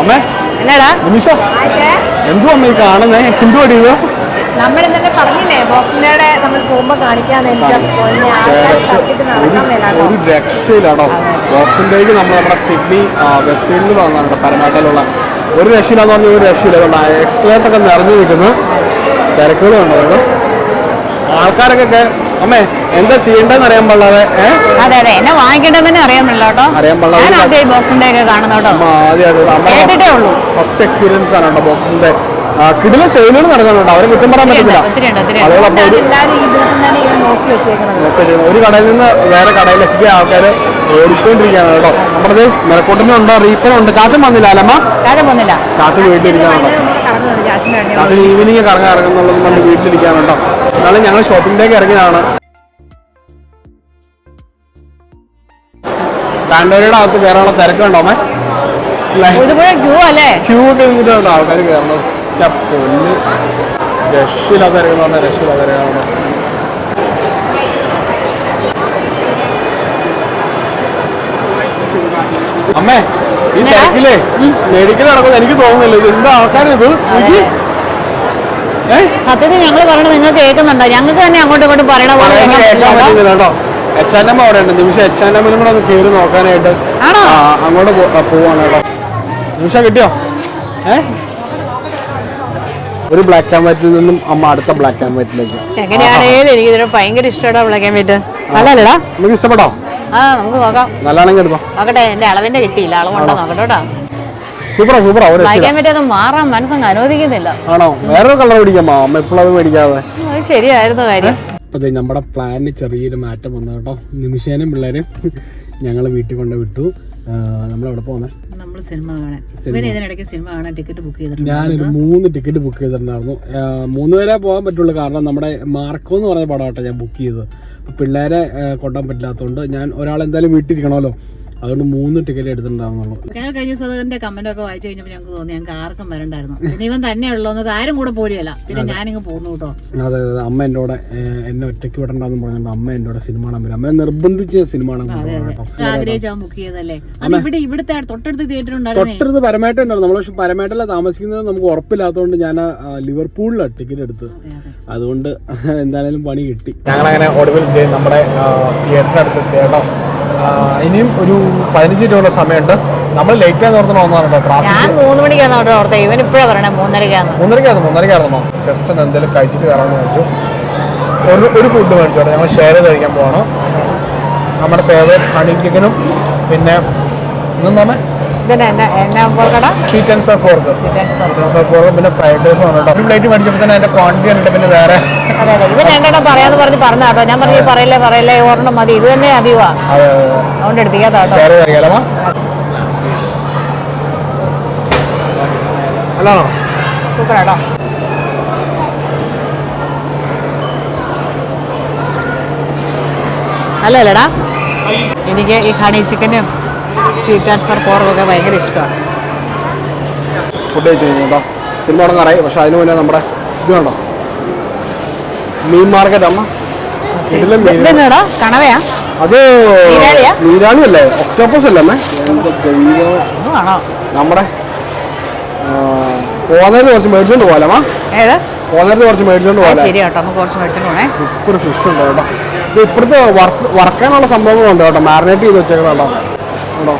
അമ്മേ? എന്നാടാ? നിമിഷ. എന്തുവാ അമ്മ ഈ കാണുന്നേ? എന്തോ ഇത്? നമ്മൾ ഇന്നലെ പറഞ്ഞില്ലേ പോകുമ്പോ കാണിക്കാന്ന് എനിക്ക് ഒരു രക്ഷയിലാണോ? ബോക്സിന്റെക്ക് നമ്മൾ നമ്മുടെ സിഡ്നി വെസ്റ്റ് ഫീൽഡിൽ വന്നാണ് പരമാട്ടയിലുള്ള ഒരു രക്ഷയില്ലാന്ന് പറഞ്ഞ ഒരു രക്ഷയില്ല. ഒക്കെ നിറഞ്ഞു നിൽക്കുന്നു. തിരക്കുകളുണ്ടോ ആൾക്കാരൊക്കെ അമ്മേ എന്താ ചെയ്യേണ്ടതെന്ന് അറിയാൻ പാടാതെ അതെ അതെ. എന്നെ വാങ്ങിക്കേണ്ടത് തന്നെ അറിയാൻ പാടില്ലാട്ടോ അറിയാൻ പാടില്ല. ഞാൻ ആദ്യമായി ബോക്സിന്റെ ഒക്കെ കാണുന്നോട്ടോ കേട്ടിട്ടേ ഉള്ളൂ. ഫസ്റ്റ് എക്സ്പീരിയൻസ് ആണ് കേട്ടോ ബോക്സിന്റെ കിടില സെയിലുകൾ നടക്കുന്നുണ്ട് അവരെ കുറ്റം പറയാൻ പറ്റത്തില്ല. ഒരു കടയിൽ നിന്ന് വേറെ കടയിലേക്ക് ആൾക്കാർ ഓടിക്കൊണ്ടിരിക്കുകയാണ് കേട്ടോ. നമ്മുടെ മെറക്കോട്ടിനുണ്ട് റീപ്പറുണ്ട് ചാച്ചൻ വന്നില്ല അല്ലമ്മ വന്നില്ല. ചാച്ചൻ വീട്ടിലിരിക്കാനുണ്ടോ. ചാച്ചൻ ഈവനിങ് കറങ്ങാൻ ഇറങ്ങുന്നുള്ളത് കൊണ്ട് വീട്ടിലിരിക്കാണ് കേട്ടോ. എന്നാലും ഞങ്ങൾ ഷോപ്പിംഗിലേക്ക് ഇറങ്ങിയതാണ്. പാൻഡോരയുടെ അകത്ത് കയറാനുള്ള തിരക്കുണ്ടോ ഇതുപോലെ ക്യൂ അല്ലേ? ക്യൂ ഒക്കെ നിന്നിട്ടുണ്ട് ആൾക്കാർ കയറണം ഛെ, പൊന്ന്. രക്ഷയില്ലാത്ത തിരക്കെന്ന് രക്ഷയില്ലാത്ത തിരക്കാണ് അമ്മേ ഈ? തിരക്കിലേ മെഡിക്കൽ നടക്കുന്നത് എനിക്ക് തോന്നുന്നില്ല. ഇത് എന്താ ആൾക്കാർ ഇത് നോക്കി. ഏ? സത്യത്തിൽ ഞങ്ങൾ പറയണത് നിങ്ങൾ കേൾക്കുന്നുണ്ടോ? ഞങ്ങൾക്ക് തന്നെ അങ്ങോട്ടും ഇങ്ങോട്ടും പറയണ പോലെ കേൾക്കാൻ പറ്റുന്നില്ല കേട്ടോ. എച്ച് എൻ എം അവിടെ ഉണ്ട്. നിമിഷം എച്ച് എൻ എമ്മിലും കൂടെ ഒന്ന് കയറി നോക്കാനായിട്ട്. അങ്ങോട്ട് പോവാണ് കേട്ടോ. നിമിഷം കിട്ടിയോ? ഏ? ഒരു ബ്ലാക്ക് ആൻഡ് വൈറ്റിൽ നിന്നും അമ്മ അടുത്ത ബ്ലാക്ക് ആൻഡ് വൈറ്റിലേക്ക് എങ്ങനെയാണേലും എനിക്ക് ഭയങ്കര ബ്ലാക്ക് ആൻഡ് നല്ലല്ലേടാ നിങ്ങൾക്ക് ഇഷ്ടപ്പെട്ടോ? ആ നമുക്ക് നോക്കാം. നല്ലതാണെങ്കിൽ എടുത്തോ. നോക്കട്ടെ എന്റെ അളവിന്റെ കിട്ടിയില്ല. അളവുണ്ടോ നോക്കട്ടെ കേട്ടോ. സൂപ്പറാ സൂപ്പറാ ഒരു വായിക്കാൻ പറ്റിയത് മാറാൻ മനസ്സങ്ങ് അനുവദിക്കുന്നില്ല. ആണോ? വേറൊരു കളർ അമ്മ അത് മേടിക്കാതെ. അത് ശരിയായിരുന്നു കാര്യം. നമ്മുടെ പ്ലാനിന് ചെറിയൊരു മാറ്റം വന്നു കേട്ടോ. നിമിഷേനും പിള്ളേരും ഞങ്ങൾ വീട്ടിൽ കൊണ്ട് വിട്ടു. നമ്മളെവിടെ പോകുന്നത് നമ്മൾ സിനിമ കാണാൻ. ഇവന് ഇതിനിടയ്ക്ക് സിനിമ കാണാൻ ടിക്കറ്റ് ബുക്ക് ചെയ്തിട്ടുണ്ട്. ഞാനൊരു മൂന്ന് ടിക്കറ്റ് ബുക്ക് ചെയ്തിട്ടുണ്ടായിരുന്നു. മൂന്ന് പേരെ പോകാൻ പറ്റുള്ളൂ. കാരണം നമ്മുടെ മാർക്കോ എന്ന് പറഞ്ഞ പടമാട്ടോ ഞാൻ ബുക്ക് ചെയ്തത്. പിള്ളേരെ കൊണ്ടുപോകാൻ പറ്റില്ലാത്തതുകൊണ്ട് ഞാൻ ഒരാൾ എന്തായാലും വീട്ടിലിരിക്കണമല്ലോ. അതുകൊണ്ട് മൂന്ന് ടിക്കറ്റ് എടുത്തിട്ടുണ്ടാവുന്നുള്ളൂ. ഞങ്ങൾ കഴിഞ്ഞ ദിവസം അതിന്റെ കമന്റ് ഒക്കെ വായിച്ചു കഴിഞ്ഞപ്പോൾ ഞങ്ങൾക്ക് തോന്നി ഞങ്ങൾക്ക് ആർക്കും വരണ്ടായിരുന്നു. പിന്നെ ഇവൻ തന്നെ ഉള്ളൂ ആരും കൂടെ പോലെയല്ല പിന്നെ ഞാനിങ്ങ് പോന്നു കേട്ടോ. അതെ അതെ അമ്മ എന്നോട് കൂടെ എന്നെ ഒറ്റയ്ക്ക് വിടണ്ടെന്ന് പറഞ്ഞിട്ട് അമ്മ എന്നോട് കൂടെ സിനിമ കാണാൻ വരും. അമ്മയെ നിർബന്ധിച്ച സിനിമ കാണാൻ കൊണ്ടുപോകണം കേട്ടോ. ആഗ്രഹിച്ചാൽ ബുക്ക് ചെയ്തല്ലേ അത് ഇവിടെ ഇവിടുത്തെ തൊട്ടടുത്ത് തിയേറ്റർ ഉണ്ടായിരുന്നു? തൊട്ടടുത്ത് പരമായിട്ട് ഉണ്ടായിരുന്നു. നമ്മൾ പക്ഷെ പരമായിട്ടല്ല താമസിക്കുന്നത് നമുക്ക് ഉറപ്പില്ലാത്തതുകൊണ്ട് ഞാൻ ലിവർപൂളിലാണ് ടിക്കറ്റ് എടുത്ത് അതെ, അതെ. അതുകൊണ്ട് എന്തായാലും പണി കിട്ടി. ഞങ്ങളങ്ങനെ ഒടുവിൽ നമ്മുടെ തിയേറ്ററിനടുത്ത് എത്തിയേട്ടോ ഇനിയും ഒരു പതിനഞ്ച് രൂപയുള്ള സമയമുണ്ട്. നമ്മൾ ലേറ്റ് ആയി ഓർത്ത് വന്നതാണ് ട്രാഫിക് ഞാൻ മൂന്ന് മണിക്കാണ് അവിടെ ഓർത്തത് ഇവൻ ഇപ്പഴാ പറയണേ മൂന്നരക്കാന്ന്. മൂന്നരക്കായിരുന്നു മൂന്നരക്കായിരുന്നോ ജസ്റ്റ് ഒന്ന് എന്തെങ്കിലും കഴിച്ചിട്ട് കയറാമെന്ന് ചോദിച്ചു ഒരു ഒരു ഫുഡ് മേടിച്ചു ഞങ്ങൾ ഷെയർ ചെയ്ത് കഴിക്കാൻ പോവാണ്. നമ്മുടെ ഫേവറേറ്റ് ഹണി ചിക്കനും പിന്നെ ഇന്നെന്താണ്? Sweet and sour pork sweet sour pork പിന്നെ ഫ്രൈഡ് റൈസ് വന്നിട്ടോ ഒരു പ്ലേറ്റ് മേടിച്ചപ്പോൾ തന്നെ അതിന്റെ ക്വാണ്ടിറ്റി കണ്ടിട്ട് പിന്നെ വേറെ അതെ അതെ. ഇവൻ രണ്ടെണ്ണം പറയാന്ന് പറഞ്ഞ് പറഞ്ഞ കേട്ടോ. ഞാൻ പറഞ്ഞു പറയില്ലേ പറയില്ലേ ഒരെണ്ണം മതി. ഇത് തന്നെ അധികമാ അത് അതുകൊണ്ട് എടുപ്പിക്കാത്ത കേട്ടോ. ഷെയർ ചെയ്ത് കഴിക്കാലോ അല്ലാണോ സൂപ്പർ കേട്ടോ. അല്ലല്ലേടാ. എനിക്ക് ഈ ഹണി ചിക്കനും സ്വീറ്റ് ആൻഡ് സാർ പോർവൊക്കെ ഭയങ്കര ഇഷ്ടമാണ്. ഫുഡ് കഴിച്ചു കഴിഞ്ഞാൽ സിനിമ തുടങ്ങാറായി പക്ഷെ അതിന് മുന്നേ നമ്മുടെ ഇത് കണ്ടോ? മീൻ മാർക്കറ്റ് അമ്മ. ഇതെന്നാടാ കണവയാ? അത് നീരാളിയാ? നീരാളി അല്ലേ? ഒക്ടോപ്പസ് അല്ലേ അമ്മേ? നമ്മുടെ പോകുന്നതിന് കുറച്ച് മേടിച്ചോണ്ട് പോകാലമ്മ പോന്നേരത്ത് കുറച്ച് മേടിച്ചോണ്ട് പോണേ. സൂപ്പർ ഫിഷ് ഉണ്ട് കേട്ടോ. ഇത് ഇപ്പോഴത്തെ വറക്കാനുള്ള സംഭവങ്ങളുണ്ട് കേട്ടോ. മാറിനേറ്റ് ചെയ്ത് വെച്ചേക്കണം കേട്ടോ. കേട്ടോ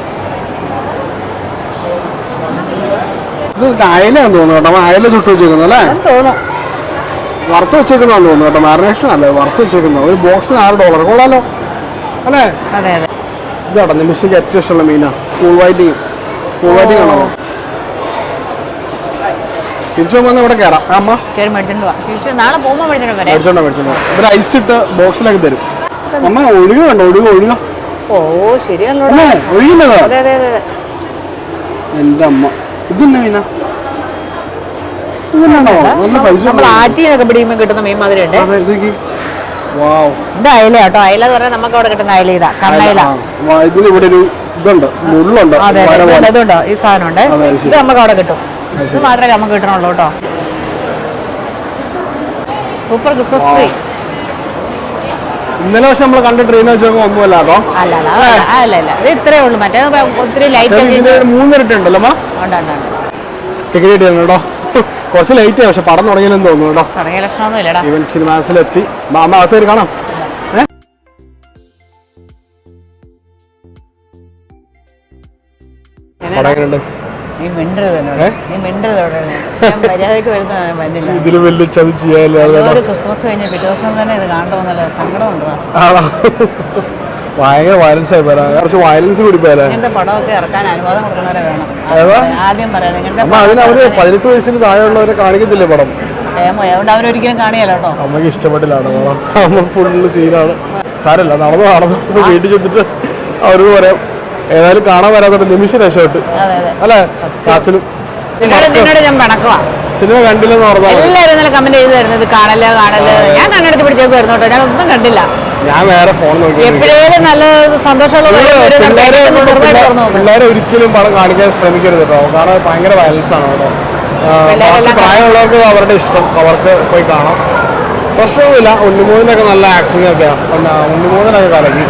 ഇത് അയലയാന്ന് തോന്നുന്നു കേട്ടോ. അയല ചുട്ടു വെച്ചേക്കുന്നു അല്ലേ? വറുത്ത് വെച്ചേക്കുന്നതാന്ന് തോന്നുന്നു കേട്ടോ. മാരിനേഷൻ അല്ലേ? വറുത്ത് വെച്ചേക്കുന്നത് ഒരു ബോക്സിന് ആറ് ഡോളർ കൊള്ളാലോ. അല്ലേ? ഇതാട്ടോ നിമിഷയ്ക്ക് ഏറ്റവും ഇഷ്ടമുള്ള മീനാ. സ്കൂൾ വൈറ്റിങ് സ്കൂൾ വൈറ്റിങ് ആണോ? തിരിച്ചു പോകുമ്പോൾ ഇവിടെ കയറാം അമ്മ. മേടിച്ചോണ്ട് ഇവർ ഐസ് ഇട്ട് ബോക്സിലാക്കി തരും. അമ്മ ഒഴുക ഒഴുക. ഓ ശരിയാണല്ലോ അമ്മേ അതെ അതെ അതെ എന്റെ അമ്മ. ഇതെന്നെ മീന? കിട്ടുന്ന മീൻ മാതിരി ഉണ്ട് ഇത് അയല കേട്ടോ. അയല എന്ന് പറഞ്ഞാൽ നമുക്ക് അവിടെ കിട്ടുന്ന അയല ഇതാ. കണ്ണയില ഇതിന് ഇവിടെ ഒരു ഇതുണ്ട്. മുള്ളുണ്ട്. ഇതുണ്ട്, ഈ സാധനം ഉണ്ട്. ഇത് നമുക്ക് അവിടെ കിട്ടും. ഇത് മാത്രമേ നമുക്ക് കിട്ടണുള്ളൂ കേട്ടോ. സൂപ്പർ ക്രിസ്മസ് ട്രീ ഇന്നലെ പക്ഷെ നമ്മൾ കണ്ട ട്രെയിൻ വെച്ച് നോക്കുമ്പോ ഒന്നുമല്ല അതോ? അല്ല അല്ല അല്ല അല്ല. ഇത് ഇത്രേ ഉള്ളൂ. മറ്റേ ഒത്തിരി ലൈറ്റ് മൂന്നിരട്ടി ഉണ്ടല്ലോ ടിക്കറ്റ് കിട്ടിയാണ് കേട്ടോ. കുറച്ച് ലൈറ്റ് പക്ഷെ പടം തുടങ്ങിയെന്ന് തോന്നുന്നു കേട്ടോ. ഇവൻ സിനിമാസിലെത്തി മാമ അകത്ത് കാണാം. ഏഹ് പടം എങ്ങനെയുണ്ട്? ഇതിലും വലിയ ചതി ചെയ്യാല്ലോ ഒരു ക്രിസ്മസ് കഴിഞ്ഞ പിറ്റേ ദിവസം തന്നെ ഇത് കാണണമെന്നല്ല? സങ്കടമുണ്ടോ? ആണോ? ഭയങ്കര വയലൻസ് ആയി പോരാ കുറച്ച് വയലൻസ് കൂടി പറയാം അതിന് അവർ പതിനെട്ട് വയസ്സിന് താഴെയുള്ളവരെ കാണിക്കത്തില്ലേ പടം? അമ്മയ്ക്ക് ഇഷ്ടപ്പെട്ടില്ലാണ് അമ്മ ഫുള്ള് സീനാണ് സാരല്ല നടന്നു നടന്നു. വീട്ടിൽ ചെന്നിട്ട് അവരോട് പറയാം ഏതായാലും കാണാൻ വരാത്ത നിമിഷ രക്ഷപ്പെട്ട്. അല്ലെ? ചാച്ചനും നിന്നോട് നിന്നോട് ഞാൻ പണക്കുവാ. സിനിമ കണ്ടില്ലെന്ന് മതി. എല്ലാവരും ഇന്നലെ കമന്റ് ചെയ്ത് തരുന്നത് കാണൽ കാണൽ ഞാൻ കണ്ണെടുത്ത് പിടിച്ചേക്കുമായിരുന്നു കേട്ടോ. ഞാൻ ഒന്നും കണ്ടില്ല. ഞാൻ വേറെ ഫോൺ നോക്കി എപ്പോഴേലും നല്ല സന്തോഷമുള്ള വരുന്ന പിള്ളേരെ ഒരിക്കലും പടം കാണിക്കാൻ ശ്രമിക്കരുത് കേട്ടോ. കാരണം ഭയങ്കര വയലൻസ് ആണ് കേട്ടോ. പ്രായമുള്ളവർക്ക് അവരുടെ ഇഷ്ടം. അവർക്ക് പോയി കാണാം. പ്രശ്നവുമില്ല ഉണ്ണിമൂന്നിനൊക്കെ നല്ല ആക്ടിങ് ഒക്കെയാണ് പിന്നെ ഉണ്ണിമൂന്നിനൊക്കെ കലക്കി.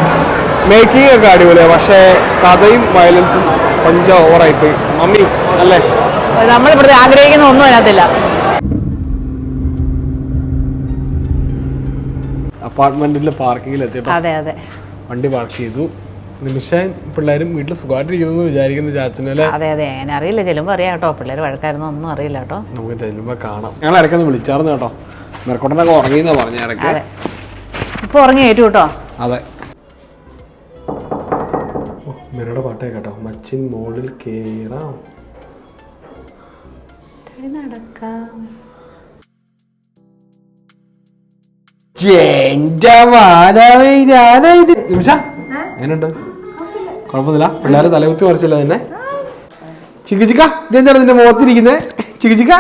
മേക്കിംഗ് ഒക്കെ അടിപൊളിയാണ് പക്ഷേ കഥയും വയലൻസും കൊഞ്ചം ഓവറായിപ്പോയി. മമ്മി അല്ലേ? നമ്മളിവിടെ ആഗ്രഹിക്കുന്ന ഒന്നും അതിനകത്തില്ല. അപ്പാർട്ട്മെന്റിലെ പാർക്കിങ്ങിൽ എത്തിയപ്പോൾ അതെ അതെ. വണ്ടി പാർക്ക് ചെയ്തു. നിമിഷം പിള്ളേരും വീട്ടിൽ സുഖമായിട്ടിരിക്കുന്നു വിചാരിക്കുന്നു ചാച്ചനല്ലേ അതെ അതെ. അങ്ങനെ അറിയില്ല. ചെല്ലുമ്പോൾ അറിയാം കേട്ടോ. പിള്ളേർ വഴക്കായിരുന്നു ഒന്നും അറിയില്ല കേട്ടോ. നമുക്ക് ചെല്ലുമ്പോൾ കാണാം. ഞങ്ങൾ ഇടയ്ക്കൊന്ന് വിളിച്ചാർന്നു കേട്ടോ. മെറക്കോട്ടനൊക്കെ എന്ന് പറഞ്ഞ ഇടയ്ക്ക്. ഇപ്പൊ ഉറങ്ങി ഏറ്റു കേട്ടോ. അതെ. മെറയുടെ പാട്ടേ കേട്ടോ. മച്ചിൻ മോളിൽ കേറാം. നടക്കാം. നിമിഷ എങ്ങനെയുണ്ട് കുഴപ്പമില്ല. പിള്ളേരെ തലകുത്തി മറിച്ചില്ല തന്നെ ചിക്ക് ചിക്ക ഇതെന്താണ് നിന്റെ മുഖത്തിരിക്കുന്നേ? ചിക്ക് ചിക്ക.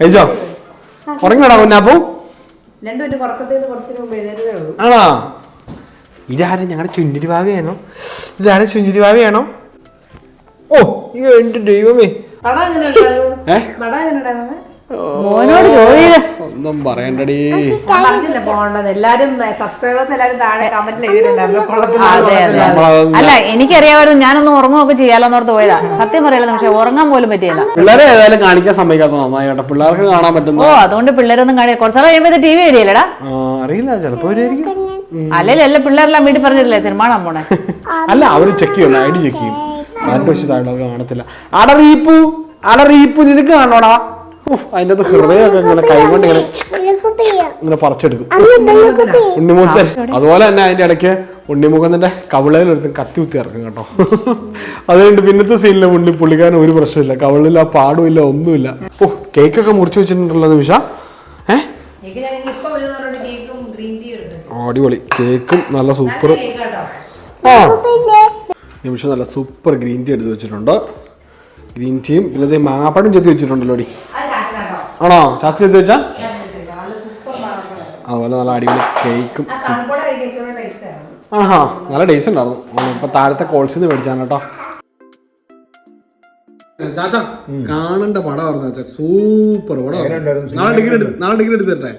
കഴിച്ചോ? ഉറങ്ങിടാ പൊന്നാപ്പൂ? ആണോ? ഇതാരും ഞങ്ങളുടെ ചുഞ്ചിരി ഭാവിയാണോ ഇതാരെ ചുഞ്ചിരി ഭാവിയാണോ ഓ ഈ എന്റെ ദൈവമേ. പടം മോനോട് ചോദിയില്ല ഒന്നും പറയണ്ടടി. പറഞ്ഞില്ല പോകേണ്ടത് എല്ലാരും സബ്സ്ക്രൈബേഴ്സ് എല്ലാരും താഴെ കമന്റിൽ എഴുതിയിട്ടുണ്ടായിരുന്നു. അല്ല എനിക്കറിയാമായിരുന്നു ഞാനൊന്ന് ഉറങ്ങുമൊക്കെ ചെയ്യാലോ എന്നോർത്ത് പോയതാ. സത്യം പറയല്ലോ പക്ഷെ ഉറങ്ങാൻ പോലും പറ്റിയില്ല. പിള്ളേരെ ഏതായാലും കാണിക്കാൻ സമ്മതിക്കാത്ത നന്നായി കേട്ടോ പിള്ളേർക്ക് കാണാൻ പറ്റുന്നു ഓ അതുകൊണ്ട് പിള്ളേരൊന്നും കാണില്ല കുറച്ചാൾ കഴിയുമ്പോ ടി വി വരികയില്ലടാ അറിയില്ല ചിലപ്പോ അല്ലെങ്കിൽ എല്ലാ പിള്ളേരെല്ലാം വീട്ടിൽ പറഞ്ഞിട്ടില്ലേ സിനിമ കാണാൻ പോണേ? അല്ല അവർ ചെക്ക് ചെയ്യണം ഐ ഡി ചെക്ക് ചെയ്യും. താഴെ കാണത്തില്ല. അട റീപ്പു അട റീപ്പു നിനക്ക് കാണോടാ ഉഫ്, അതിന്റെ അകത്ത് ഹൃദയമൊക്കെ ഇങ്ങനെ കൈകൊണ്ട് ഇങ്ങനെ ഇങ്ങനെ പറിച്ചെടുക്കും. ഉണ്ണിമുഖൻ അതുപോലെ തന്നെ അതിന്റെ ഇടയ്ക്ക് ഉണ്ണിമുഖത്തിന്റെ ഒരുത്തും കത്തി കുത്തി ഇറക്കും കേട്ടോ. അതുകൊണ്ട് പിന്നത്തെ സീനിലെ ഉണ്ണി പുള്ളിക്കാരൻ ഒരു പ്രശ്നമില്ല കവിളില്ല പാടുമില്ല ഒന്നുമില്ല. ഓ കേക്കൊക്കെ മുറിച്ച് വെച്ചിട്ടുണ്ടല്ലോ നിമിഷ. ഏഹ് അടിപൊളി. കേക്കും നല്ല സൂപ്പർ ആ. നിമിഷം നല്ല സൂപ്പർ ഗ്രീൻ ടീ എടുത്ത് വെച്ചിട്ടുണ്ട്. ഗ്രീൻ ടീയും പിന്നെ മാപ്പടും ചെത്തി വെച്ചിട്ടുണ്ടല്ലോ അത് ആണോ? ചർച്ച ചെയ്ത് വെച്ചാ? അതുപോലെ നല്ല അടിപൊളി കേക്കും. ആഹാ നല്ല ടേസ്റ്റ് ഉണ്ടായിരുന്നു. ഇപ്പൊ താഴത്തെ കോൾസിൽ നിന്ന് മേടിച്ചാണ് കേട്ടോ. ചാച്ച കാണേണ്ട പടമായിരുന്നു ചാച്ച. സൂപ്പർ പടം? നാളെ ഡിഗ്രി എടുത്ത് നാളെ ഡിഗ്രി എടുത്തിട്ടെ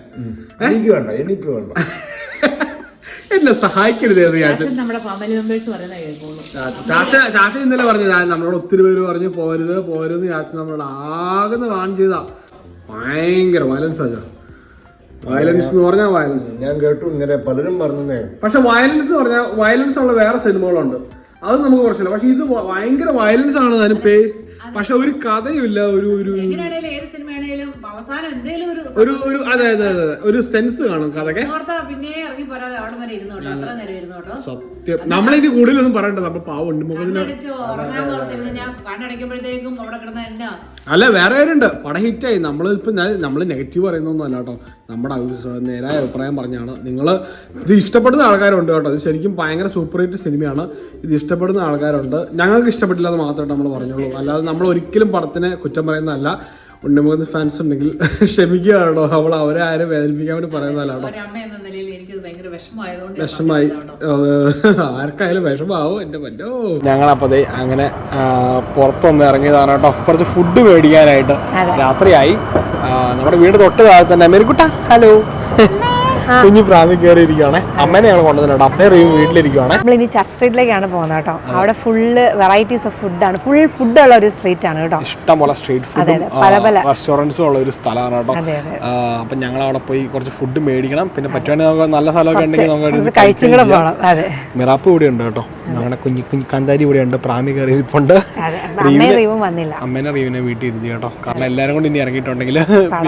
എനിക്ക് വേണ്ട എനിക്ക് വേണ്ട. എന്നെ സഹായിക്കരുത് ചാച്ച നമ്മുടെ ഫാമിലി മെമ്പേഴ്സ് പറയുന്ന കേൾക്കുള്ളൂ. ചാച്ച ചാച്ച ഇന്നലെ പറഞ്ഞു നമ്മളോട് ഒത്തിരി പേര് പറഞ്ഞു പോരുത് പോരുത് ചാച്ച നമ്മളോട് ആകുന്ന വാൺ ചെയ്ത. ഭയങ്കര വയലൻസ് ആച്ചാ വയലൻസ് എന്ന് പറഞ്ഞാൽ വയലൻസ് ഞാൻ കേട്ടു ഇങ്ങനെ പലരും പറഞ്ഞേ പക്ഷെ വയലൻസ് എന്ന് പറഞ്ഞാൽ വയലൻസ് ഉള്ള വേറെ സിനിമകളുണ്ട്. അത് നമുക്ക് കുറച്ചില്ല. പക്ഷെ ഇത് ഭയങ്കര വയലൻസ് ആണ് അതിന് പേ പക്ഷെ ഒരു കഥയുമില്ല ഒരു ഒരു എങ്ങനെയാണേലും ഏത് സിനിമയാണേലും അവസാനം എന്തേലും ഒരു ഒരു ഒരു അതെ അതെ അതെ. ഒരു സെൻസ് കാണും കഥക്കെ ഓർത്താ പിന്നെ ഇറങ്ങി പോരാതെ അവിടെ വരെ ഇരുന്നു കേട്ടോ. അത്ര നേരം ഇരുന്നു കേട്ടോ. സത്യം. നമ്മളിനി കൂടുതലൊന്നും പറയണ്ട. നമ്മൾ ഓർത്തിരുന്ന്. ഞാൻ കണ്ണടയ്ക്കുമ്പോഴത്തേക്കും അവിടെ കിടന്ന എന്നാ. അല്ല വേറെ കാര്യമുണ്ട് പടം ഹിറ്റായി. നമ്മൾ ഇപ്പം നമ്മൾ നെഗറ്റീവ് പറയുന്നൊന്നും അല്ല കേട്ടോ. നമ്മുടെ നേരായ അഭിപ്രായം പറഞ്ഞാണ്. നിങ്ങൾ ഇത് ഇഷ്ടപ്പെടുന്ന ആൾക്കാരുണ്ട് കേട്ടോ. ഇത് ശരിക്കും ഭയങ്കര സൂപ്പർ ഹിറ്റ് സിനിമയാണ്. ഇത് ഇഷ്ടപ്പെടുന്ന ആൾക്കാരുണ്ട്. ഞങ്ങൾക്ക് ഇഷ്ടപ്പെട്ടില്ല എന്ന് മാത്രമായിട്ട് നമ്മൾ പറഞ്ഞോളൂ അല്ലാതെ നമ്മൾ ഒരിക്കലും പടത്തിനെ കുറ്റം പറയുന്നതല്ല. ഉണ്ണിമുഖത്ത് ഫാൻസ് ഉണ്ടെങ്കിൽ ക്ഷമിക്കുകയാണോ? അവൾ നമ്മൾ അവരെ ആരും വേദനിപ്പിക്കാൻ വേണ്ടി പറയുന്നതല്ലാണോ വിഷമായി. ആർക്കായാലും വിഷമാവോ. എന്റെ പറ്റോ അപ്പൊ അങ്ങനെ പുറത്തൊന്ന് ഇറങ്ങിയതാണ് കേട്ടോ. കുറച്ച് ഫുഡ് മേടിക്കാനായിട്ട് രാത്രിയായി. നമ്മുടെ വീട് തൊട്ട് താഴെ തന്നെ. മെരിക്കുട്ട ഹലോ കുഞ്ഞു പ്രാവി കേറി അമ്മേനെ ഞങ്ങൾ കൊണ്ടുവന്നിട്ടുണ്ട്. അമ്മയും റീവും വീട്ടിലിരിക്കുവാണേ. നമ്മൾ ഇനി ചർച്ച് സ്ട്രീറ്റിലേക്കാണ് പോകുന്നത് കേട്ടോ. അവിടെ ഫുള്ള് വെറൈറ്റീസ് ഓഫ് ഫുഡാണ് ഫുൾ ഫുഡ് ഉള്ള ഒരു സ്ട്രീറ്റ് ആണ് കേട്ടോ. ഇഷ്ടംപോലെ സ്ട്രീറ്റ് ഫുഡ് പല പല- റെസ്റ്റോറന്റ്സും ഉള്ള ഒരു സ്ഥലമാണ് കേട്ടോ. അപ്പം ഞങ്ങൾ അവിടെ പോയി കുറച്ച് ഫുഡ് മേടിക്കണം. പിന്നെ പറ്റുവാണെങ്കിൽ നമുക്ക് നല്ല സ്ഥലമൊക്കെ ഉണ്ടെങ്കിൽ നമുക്ക് കുറച്ച് ഇരുന്ന് കഴിച്ചും കൂടെ കഴിക്കുകയും പോകണം. അതെ. മിറാപ്പ് കൂടി ഉണ്ട് കേട്ടോ. ഞങ്ങളുടെ കുഞ്ഞു കുഞ്ഞു കാന്താരി ഇവിടെ ഉണ്ട് പ്രാമി കയറി ഇരിപ്പുണ്ട് അതെ റീവും വന്നില്ല. അമ്മേനെ റീവിനെ വീട്ടിൽ ഇരുത്തി കേട്ടോ. കാരണം എല്ലാരും കൊണ്ട് ഇനി ഇറങ്ങിയിട്ടുണ്ടെങ്കിൽ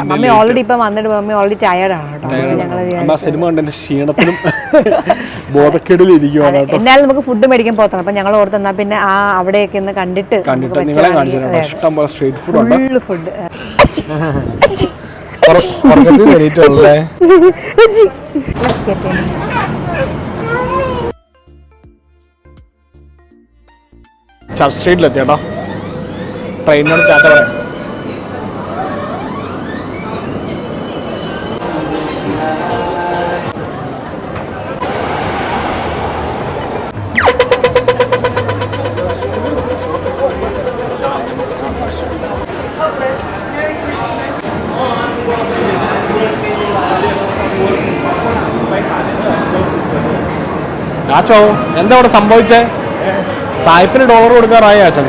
അമ്മ ഓൾറെഡി ഇപ്പൊ വന്നിട്ട് മമ്മി ഓൾറെഡി ടയർഡാണ് കേട്ടോ. അമ്മ സിനിമ കണ്ടതിന്റെ ക്ഷീണത്തിനും ബോധക്കേടിലും ഇരിക്കുവാണ് കേട്ടോ. എന്നാലും നമുക്ക് ഫുഡ് മേടിക്കാൻ പോകണം അപ്പൊ ഞങ്ങൾ ഓർത്ത് എന്നാ പിന്നെ ആ അവിടെയൊക്കെ ഒന്ന് കണ്ടിട്ട് കണ്ടിട്ട് നിങ്ങളെ കാണിച്ചു. ഇഷ്ടം പോലെ സ്ട്രീറ്റ് ഫുഡ് ഉണ്ട്. ഫുഡ് ഉറക്കത്തിൽ കയറിയിട്ടുള്ളേ ചർച്ച് സ്ട്രീറ്റിലെത്തി കേട്ടോ ട്രെയിനിനോട് ടാറ്റ പറയാം. ആച്ചോ എന്താ അവിടെ സംഭവിച്ചേ? സായിപ്പിന് ഡോളർ കൊടുക്കാറായ അച്ഛൻ?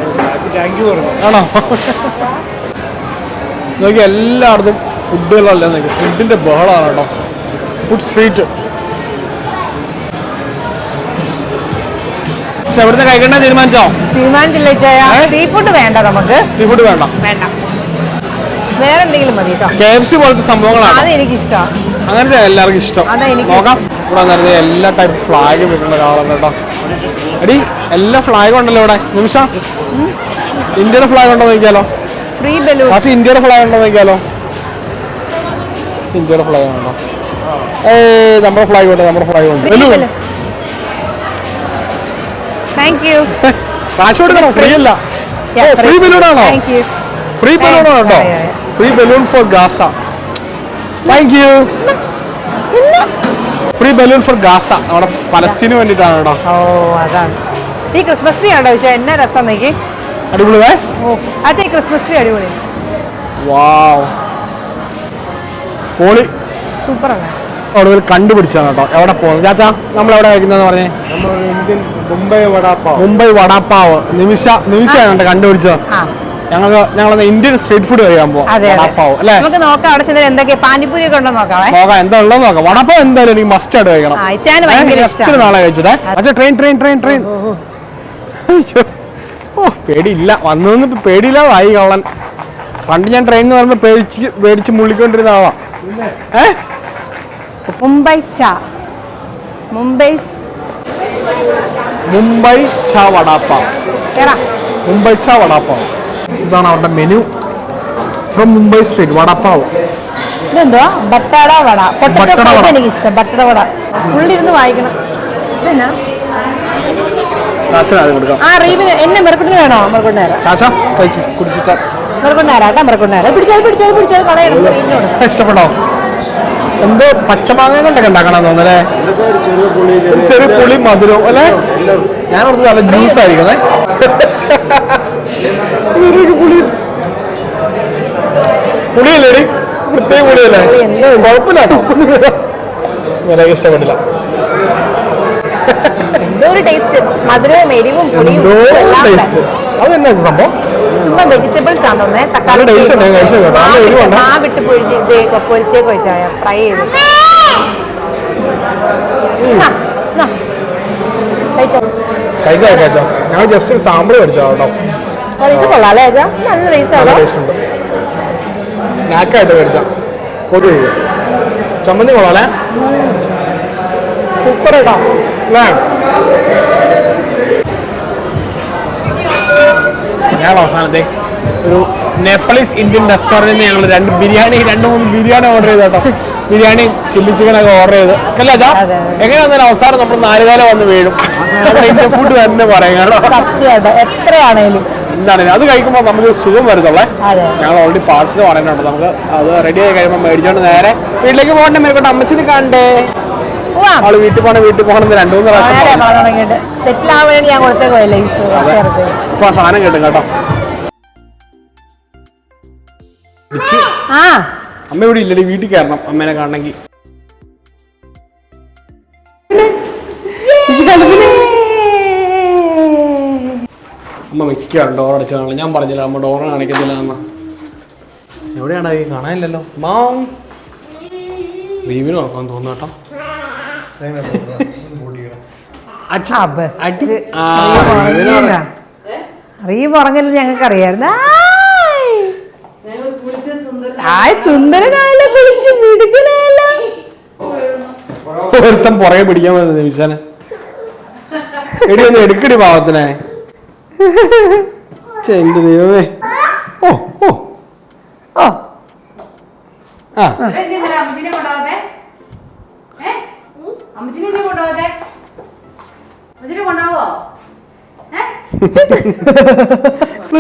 ആണോ? നോക്കി എല്ലായിടത്തും ഫുഡുകളല്ല നോക്കി. ഫുഡിന്റെ ബഹളമാണ് കേട്ടോ. ഫുഡ് സ്ട്രീറ്റ് പക്ഷെ എവിടുന്ന് കഴിക്കണ്ടേ തീരുമാനിച്ചോ? തീരുമാനിച്ചില്ല സീ ഫുഡ് വേണ്ട നമുക്ക്. സീ ഫുഡ് വേണ്ട. വേണ്ട. വേറെ എന്തെങ്കിലും മതി കെ എഫ് സി പോലത്തെ സംഭവങ്ങളാണ്? അത് എനിക്ക് ഇഷ്ടമാണ് അങ്ങനത്തെ എല്ലാവർക്കും ഇഷ്ടം. നോക്കാം. ഇവിടെ നേരത്തെ എല്ലാ ടൈപ്പ് ഫ്ലാഗ് വെക്കുന്ന കാണാം കേട്ടോ. എടി എല്ലാ ഫ്ലാഗും ഉണ്ടല്ലോ ഇവിടെ. നിമിഷ. ഇന്ത്യയുടെ ഫ്ലാഗ് ഉണ്ടോ നോക്കിയാലോ ഫ്രീ ബലൂൺ പക്ഷെ ഇന്ത്യയുടെ ഫ്ലാഗ് ഉണ്ടോ നോക്കിയാലോ ഇന്ത്യയുടെ ഫ്ലാഗ് ഉണ്ടോ? ഏ നമ്മുടെ ഫ്ലാഗ് ഉണ്ട് നമ്മുടെ ഫ്ലാഗ് ഉണ്ട്. ബലൂൺ താങ്ക് യു കാശ് കൊടുക്കണോ? ഫ്രീ അല്ല. ഫ്രീ ബലൂൺ ആണോ? ഫ്രീ ബലൂൺ ആണോ. Free balloon for Gaza thank you free balloon for Gaza നമ്മുടെ പലസ്തീന് വേണ്ടിയിട്ടാണ് കേട്ടോ. ഓ അതാണ്. ഈ ക്രിസ്മസ് ട്രീ ആണോ ചോദിച്ചാൽ എന്നാ രസം നോക്കി. അടിപൊളിയേ ഓ അച്ഛാ ഈ ക്രിസ്മസ് ട്രീ അടിപൊളി. വാവ്. പോളി സൂപ്പറാണ്. ഒടുവിൽ കണ്ടുപിടിച്ചാണ് കേട്ടോ. എവിടെ പോകുന്നത് ചാച്ചാ നമ്മൾ എവിടെ കഴിക്കുന്നതെന്ന് പറഞ്ഞേ? നമ്മൾ ഇന്ത്യൻ മുംബൈ വടാപ്പാവ്. മുംബൈ വടാപ്പാവ്. നിമിഷ നിമിഷ കേട്ടോ കണ്ടുപിടിച്ചത്. ആ ഞങ്ങൾക്ക് ഞങ്ങൾ ഇന്ത്യൻ സ്ട്രീറ്റ് ഫുഡ് കഴിക്കാൻ പോകാം അല്ലേ? നമുക്ക് നോക്കാം അവിടെ എന്തൊക്കെ പാനിപ്പൂരി ഒക്കെ ഉണ്ടോ നോക്കാവേ നോക്കാം എന്താ ഉള്ളത് നോക്കാം. വടാപ്പാവ് എന്തായാലും എനിക്ക് മസ്റ്റ് ആയിട്ട് കഴിക്കണം. എത്ര നാളെ കഴിച്ചതേ അച്ഛാ ട്രെയിൻ ട്രെയിൻ ട്രെയിൻ ട്രെയിൻ അയ്യോ. ഓ പേടിയില്ല. വന്നു വന്നിട്ട് പേടിയില്ലാതായി കള്ളൻ. പണ്ട് ഞാൻ ട്രെയിൻ എന്ന് പറയുമ്പോൾ പേടിച്ച് പേടിച്ച് മുള്ളിക്കൊണ്ടിരുന്ന ആളാ. ഏ? മുംബൈ ചാ. മുംബൈ മുംബൈ ചാ വടാപ്പാവ്. മുംബൈ ചാ വടാപ്പാവ്. ഇതാണ് അവരുടെ menu from Mumbai street vada pav. ഇതെന്തോ? ബട്ടട വട. പൊട്ടറ്റോ ബട്ടട ഫ്രൈ വട. എനിക്ക് ഇഷ്ടം ബട്ടട വട. ഫുള്ളിരുന്ന് വായിക്കണം. ഇതെന്നാ? ചാച്ചന അത് കൊടുക്കാം. ആ റീവിന് എന്നെ മെറുക്കുണ്ടിന് വേണോ? മെറുക്കുണ്ട് തരാം ചാച്ച കഴിച്ച് കുടിച്ചിട്ട്. മെറുക്കുണ്ട് തരാം കേട്ടോ മെറുക്കുണ്ട് തരാം പിടിച്ചത് പിടിച്ചത് പിടിച്ചത് കളയണം റീവിനോട് ഇഷ്ടപ്പെട്ടോ? എന്തോ പച്ചമാങ്ങ കൊണ്ടൊക്കെ ഉണ്ടാക്കണം തോന്നല്ലേ ചെറിയ പുളി ഒരു ചെറിയ പുളി മധുരം അല്ലേ? ഞാൻ നല്ല ജ്യൂസ് പുളി പുളിയല്ലേടി. പ്രത്യേക പുളിയല്ലേ? കുഴപ്പമില്ല കേട്ടോ വില ഇഷ്ടപ്പെട്ടില്ല എന്തോ ഒരു ടേസ്റ്റ് മധുരവും എരിവും പുളിയും എന്തോ എല്ലാം ടേസ്റ്റ് അത് സംഭവം? ചുമ്മാ വെജിറ്റബിൾസ് ആണ് തോന്നുന്നത് തക്കാളി. ആ വിട്ട് പൊഴിച്ച് പൊരിച്ചേക്ക് വെച്ചായ ഫ്രൈ ചെയ്ത്. കഴിച്ചോ? കഴിക്കാം കഴിച്ചോ ഞാൻ ജസ്റ്റ് ഒരു സാമ്പിൾ മേടിച്ചോ കേട്ടോ. ഇത് കൊള്ളാം അല്ലേ നല്ല ടേസ്റ്റ് സ്നാക്ക് ആയിട്ട് ടേസ്റ്റ് ഉണ്ട്. സ്നാക്കായിട്ട് മേടിച്ച. കൊതു ചമ്മന്തി കൊള്ളാം സൂപ്പർ കേട്ടോ അല്ലേ ഞാൻ അവസാനത്തെ ഒരു നേപ്പാളീസ് ഇന്ത്യൻ റെസ്റ്റോറന്റിൽ നിന്ന് ഞങ്ങൾ രണ്ട് ബിരിയാണി രണ്ട് മൂന്ന് ബിരിയാണി ഓർഡർ ചെയ്തു കേട്ടോ. ബിരിയാണി ചില്ലി ചിക്കൻ ഒക്കെ ഓർഡർ ചെയ്ത്. അല്ലേ എങ്ങനെയാ. എങ്ങനെയാണെന്നാലും അവസാനം നമ്മൾ നാലുകാലം വന്ന് വീഴും. ഫുഡ് തന്നെ പറയാം കേട്ടോ. എത്രയാണെങ്കിലും എത്രയാണേലും. എന്താണ് അത് കഴിക്കുമ്പോൾ നമുക്ക് സുഖം വരുന്നുള്ളേ. ഞങ്ങൾ ഓൾറെഡി പാർസൽ പറയുന്നുണ്ട്. നമുക്ക് അത് റെഡി ആയി കഴിയുമ്പോൾ മേടിച്ചോണ്ട് നേരെ വീട്ടിലേക്ക് പോകണ്ടേ മേൽക്കോട്ടെ? അമ്മച്ചിന് കണ്ടേ. പോവാം. ആൾ വീട്ടിൽ പോകണം വീട്ടിൽ പോകണം രണ്ടു മൂന്ന് പ്രാവശ്യം. സെറ്റിൽ ആവാൻ വേണ്ടി ഞാൻ കൊടുത്തേക്ക് പോയല്ലേ ഈ ചേർത്ത്. ഇപ്പൊ സാധനം കിട്ടും കേട്ടോ. അമ്മ ഇവിടെ ഇല്ലടി വീട്ടിൽ കയറണം അമ്മേനെ കാണണമെങ്കിൽ. മിക്കാണ് ഡോർ അടിച്ചാണല്ലോ ഞാൻ പറഞ്ഞില്ല അമ്മ ഡോർ കാണിക്കത്തില്ല അമ്മ എവിടെയാണ് ഈ? കാണാനില്ലല്ലോ. മാം. റീവിന് നോക്കാൻ തോന്നുന്നു കേട്ടോ. അച്ഛാ, അടി- ആ, അറിയ പറഞ്ഞല്ലോ ഞങ്ങൾക്ക് അറിയായിരുന്നു ആയ്. സുന്ദരനായല്ലോ കുളിച്ച് ഒരുത്തൻ പുറകെ പിടിക്കാൻ വന്നത് നിമിഷാനെ. എടി ഒന്ന് എടുക്കടി പാവത്തിനെ. എന്റെ ദൈവമേ. ഓ ഓ. ഓ ആ.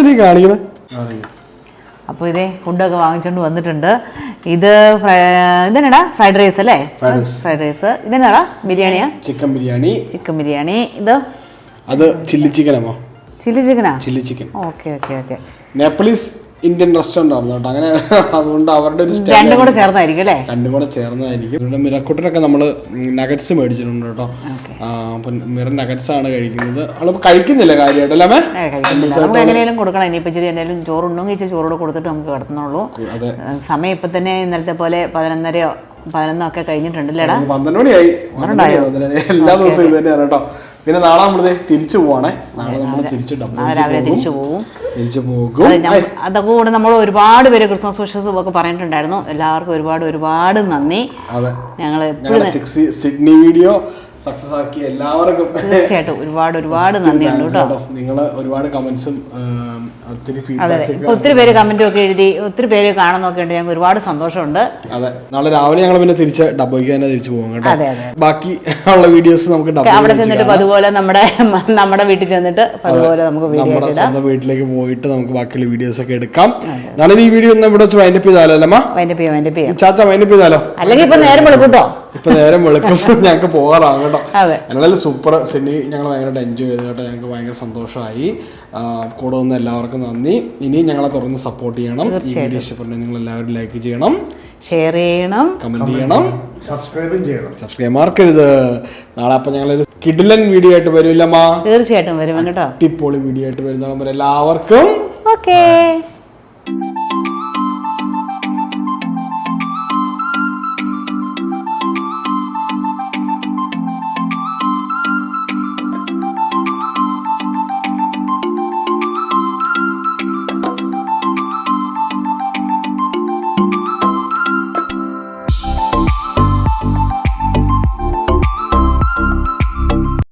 നീ കാണിക്കണേ. അപ്പോൾ ഇതേ ഫുഡൊക്കെ വാങ്ങിച്ചുകൊണ്ട് വന്നിട്ടുണ്ട്. ഇത് ഇതെന്നടാ ഫ്രൈഡ് റൈസ് അല്ലേ? Fried rice. ഇതെന്നാടാ ബിരിയാണിയാ? ചിക്കൻ ബിരിയാണി. ചിക്കൻ ബിരിയാണി. ഇത്? അത് ചില്ലി അമ്മ ചില്ലി ചിക്കനാ? Chilli chicken. Okay okay okay. Nepalese Indian restaurant ആണ് കേട്ടോ. അങ്ങനെ അതുകൊണ്ട് അവരുടെ ഒരു രണ്ടും കൂടെ ചേർന്നായിരിക്കും അല്ലേ? രണ്ടും കൂടെ ചേർന്നതായിരിക്കും ഇവിടെ മിറക്കുട്ടനൊക്കെ നമ്മൾ നഗറ്റ്സ് മേടിച്ചിട്ടുണ്ട് കേട്ടോ. അപ്പം മിറ നഗറ്റ്സ് ആണ് കഴിക്കുന്നത്. അവളിപ്പോൾ കഴിക്കുന്നില്ല? ഏ, കഴിക്കുന്നില്ല. നമുക്ക് എങ്ങനെയാലും കൊടുക്കണം. ഇനിയിപ്പോൾ ഇച്ചിരി എന്തെങ്കിലും ചോറുണ്ടെങ്കിൽ ഇച്ചിരി ചോറോട് കൊടുത്തിട്ട് നമുക്ക് കിടത്തുന്നുള്ളൂ. സമയം ഇപ്പം തന്നെ ഇന്നലത്തെ പോലെ പതിനൊന്നരയോ പതിനൊന്നോ ഒക്കെ കഴിഞ്ഞിട്ടുണ്ടല്ലേടാ പന്ത്രണ്ട് മണിയായി. എല്ലാ ദിവസവും ഇത് തന്നെയാണ് കേട്ടോ. പിന്നെ നാളെ നമ്മൾ തിരിച്ചു പോവാണേ. നാളെ നമ്മൾ തിരിച്ച് രാവിലെ തിരിച്ചു പോകും. തിരിച്ചു പോകും. അതൊക്കെ കൂടെ നമ്മൾ ഒരുപാട് പേര് ക്രിസ്മസ് വിഷസ് ഒക്കെ പറഞ്ഞിട്ടുണ്ടായിരുന്നു. എല്ലാവർക്കും ഒരുപാട് ഒരുപാട് നന്ദി. ഞങ്ങൾ സിഡ്നി വീഡിയോ സക്സസ് ആക്കി എല്ലാവർക്കും. തീർച്ചയായിട്ടും ഒരുപാട് ഒരുപാട് നന്ദിയുണ്ട് കേട്ടോ. നിങ്ങൾ ഒരുപാട് കമന്റ്സും ഒത്തിരി അതെ ഒത്തിരി പേര് കമന്റും ഒക്കെ എഴുതി ഒത്തിരി പേര് കാണുന്നൊക്കെ ഉണ്ട്. ഞങ്ങൾക്ക് ഒരുപാട് സന്തോഷമുണ്ട്. അതെ. നാളെ രാവിലെ ഞങ്ങൾ പിന്നെ തിരിച്ച് ഡബ്ബോയ്ക്ക് തന്നെ തിരിച്ചു പോകും കേട്ടോ. ബാക്കി ഉള്ള വീഡിയോസ് നമുക്ക് അവിടെ ചെന്നിട്ട് അതുപോലെ നമ്മുടെ നമ്മുടെ വീട്ടിൽ ചെന്നിട്ട് അതുപോലെ നമുക്ക് നമ്മുടെ സ്വന്തം വീട്ടിലേക്ക് പോയിട്ട് നമുക്ക് ബാക്കിയുള്ള വീഡിയോസ് ഒക്കെ എടുക്കാം. നാളെ ഈ വീഡിയോ ഒന്ന് ഇവിടെ വെച്ച് വൈൻഡപ്പ് ചെയ്താലോ അല്ലമ്മ? വൈൻഡപ്പ് ചെയ്യാം വൈൻഡപ്പ് ചെയ്യാം. ചാച്ച വൈൻഡപ്പ് ചെയ്താലോ? അല്ലെങ്കിൽ ഇപ്പൊ നേരം വെളുക്കും കേട്ടോ ഇപ്പൊ നേരം വെളുക്കും. ഞങ്ങൾക്ക് പോകാറാണ് കേട്ടോ. അതെ. എന്നാലും സൂപ്പർ സിനി ഞങ്ങൾ ഭയങ്കരമായിട്ട് എൻജോയ് ചെയ്തു കേട്ടോ. ഞങ്ങൾക്ക് ഭയങ്കര സന്തോഷമായി. കൂടെ വന്ന എല്ലാവർക്കും നന്ദി. ഇനി ഞങ്ങളെ തുറന്ന് സപ്പോർട്ട് ചെയ്യണം. ഈ വീഡിയോ ഇഷ്ടപ്പെട്ടെങ്കിൽ നിങ്ങൾ എല്ലാവരും ലൈക്ക് ചെയ്യണം. ഷെയർ ചെയ്യണം. കമന്റ് ചെയ്യണം. സബ്സ്ക്രൈബും ചെയ്യണം. സബ്സ്ക്രൈബ് മാർക്കരുത് നാളെ അപ്പൊ ഞങ്ങളൊരു കിഡിലൻ വീഡിയോ ആയിട്ട് വരില്ലമ്മ തീർച്ചയായിട്ടും വരും കേട്ടോ. ടിപ്പോളി വീഡിയോ ആയിട്ട് വരുന്ന എല്ലാവർക്കും ഓക്കേ